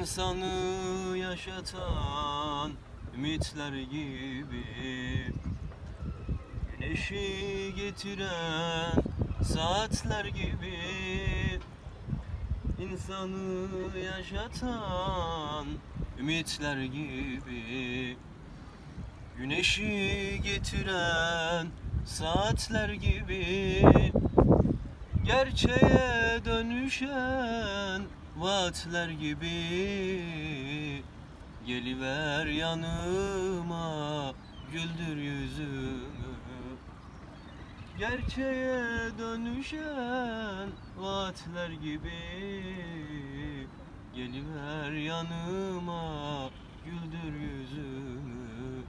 İnsanı yaşatan ümitler gibi Güneşi getiren saatler gibi İnsanı yaşatan ümitler gibi Güneşi getiren saatler gibi Gerçeğe dönüşen vaatler gibi. Geliver yanıma güldür yüzümü Gerçeğe dönüşen vaatler gibi. Geliver yanıma güldür yüzümü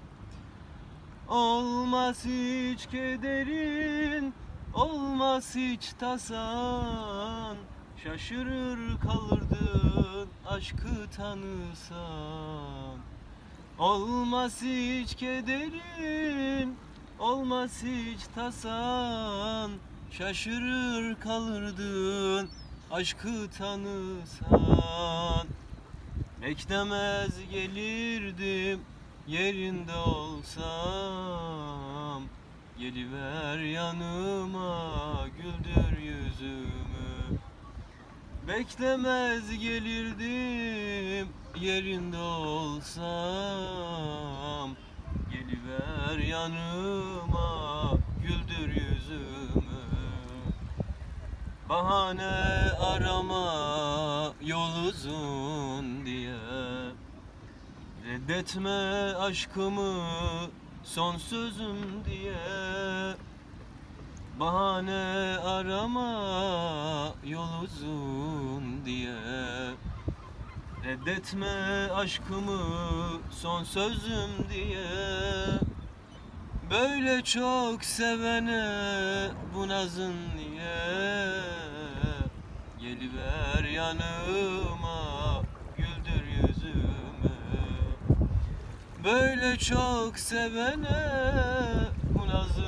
Olmaz hiç kederin Olmaz hiç tasan Şaşırır kalırdın aşkı tanısan. Olmaz hiç kederin Olmaz hiç tasan Şaşırır kalırdın aşkı tanısan. Beklemez gelirdim yerinde olsam Geliver yanıma güldür yüzümü. Beklemez gelirdim yerinde olsam. Geliver yanıma güldür yüzümü. Bahane arama yol uzun diye. Reddetme aşkımı son sözüm diye Bahane arama yol uzun diye. Reddetme aşkımı son sözüm diye. Böyle çok sevene bu nazın niye Geliver yanıma güldür yüzümü Böyle çok sevene bu nazın